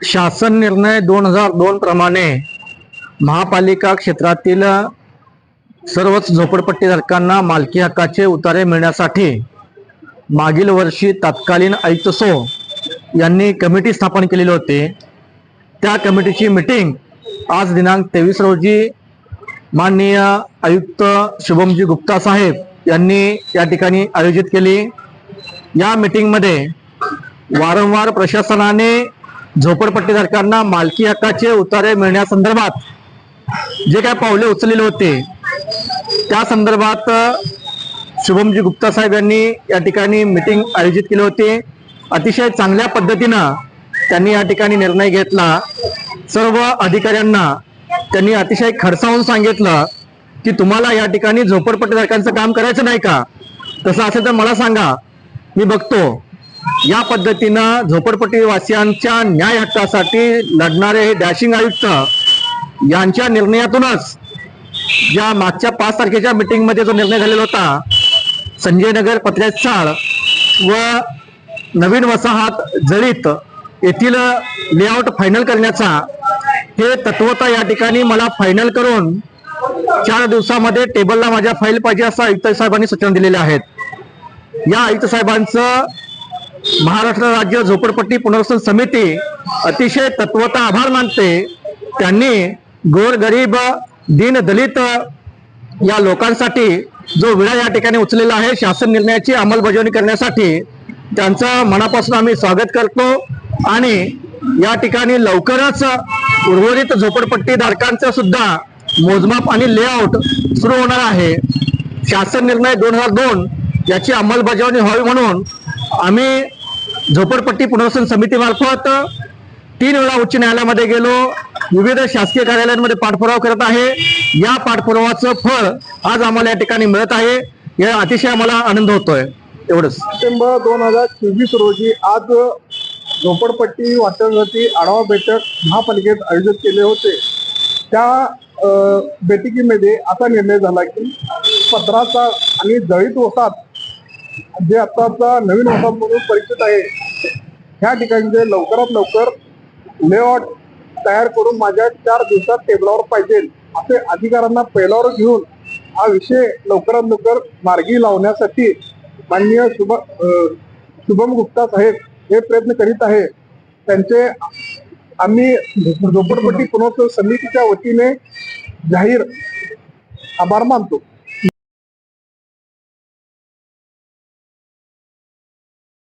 शासन निर्णय दोन हजार दोन प्रमाणे महापालिका क्षेत्रातील सर्वच झोपडपट्टीधारकांना मालकी हक्काचे उतारे मिळण्यासाठी मागील वर्षी तत्कालीन आयुक्त सो यांनी कमिटी स्थापन केलेली होती. त्या कमिटीची मिटिंग आज दिनांक तेवीस रोजी माननीय आयुक्त शुभमजी गुप्ता साहेब यांनी या ठिकाणी आयोजित केली. या मीटिंगमध्ये वारंवार प्रशासनाने झोपडपट्टीधारकांना मालकी हक्काचे उतारे मिळण्यासंदर्भात जे काय पावले उचललेले होते त्या संदर्भात शुभमजी गुप्ता साहेब यांनी या ठिकाणी मीटिंग आयोजित केली होती. अतिशय चांगल्या पद्धतीनं त्यांनी या ठिकाणी निर्णय घेतला. सर्व अधिकाऱ्यांना त्यांनी अतिशय खडसावून सांगितलं की तुम्हाला या ठिकाणी झोपडपट्टीधारकांचं काम करायचं नाही का? तसं असेल तर मला सांगा. मी बघतो. या पद्धतीनं झोपडपट्टी वासियांच्या न्याय हक्कासाठी लढणारे हे डॅशिंग आयुक्त यांच्या निर्णयातूनच या मागच्या पाच तारखेच्या मीटिंगमध्ये जो निर्णय झालेला होता संजय नगर पत्र्यात व नवीन वसाहत जळीत येथील लेआउट फायनल करण्याचा हे तत्वता या ठिकाणी मला फायनल करून चार दिवसामध्ये टेबलला माझ्या फाईल पाहिजे असं आयुक्त साहेबांनी सूचना दिलेल्या आहेत. या आयुक्त साहेबांचं महाराष्ट्र राज्य झोपडपट्टी पुनर्वसन समिती अतिशय तत्वता आभार मानते. त्यांनी गोरगरीब दीन दलित या लोकांसाठी जो विडा या ठिकाणी उचललेला आहे शासन निर्णयाची अंमलबजावणी करण्यासाठी त्यांचं मनापासून आम्ही स्वागत करतो. आणि या ठिकाणी लवकरच उर्वरित झोपडपट्टी धारकांचं सुद्धा मोजमाप आणि लेआउट सुरू होणार आहे. शासन निर्णय दोन हजार दोन याची अंमलबजावणी व्हावी म्हणून आम्ही झोपडपट्टी पुनर्वसन समितीमार्फत तीन वेळा उच्च न्यायालयामध्ये गेलो. विविध शासकीय कार्यालयांमध्ये पाठपुरावा करत आहे. या पाठपुरावाचं फळ आज आम्हाला या ठिकाणी मिळत आहे. या अतिशय आम्हाला आनंद होतोय. एवढंच. सप्टेंबर दोन हजार चोवीस रोजी आज झोपडपट्टी वाचनासाठी आढावा बैठक महापालिकेत आयोजित केले होते. त्या बैठकीमध्ये असा निर्णय झाला की पत्राचा आणि दळित वसात जे आताचा नवीन वसाहत म्हणून परिचित आहे ह्या ठिकाणी लवकरात लवकर लेआउट तयार करून माझ्या चार दिवसात टेबलावर पाहिजे असे अधिकाऱ्यांना पहिल्यावर घेऊन हा विषय लवकरात लवकर मार्गी लावण्यासाठी माननीय शुभ शुभम गुप्ता साहेब हे प्रयत्न करीत आहे. त्यांचे आम्ही झोपडपट्टी पुनर्वसन समितीच्या वतीने जाहीर आभार मानतो.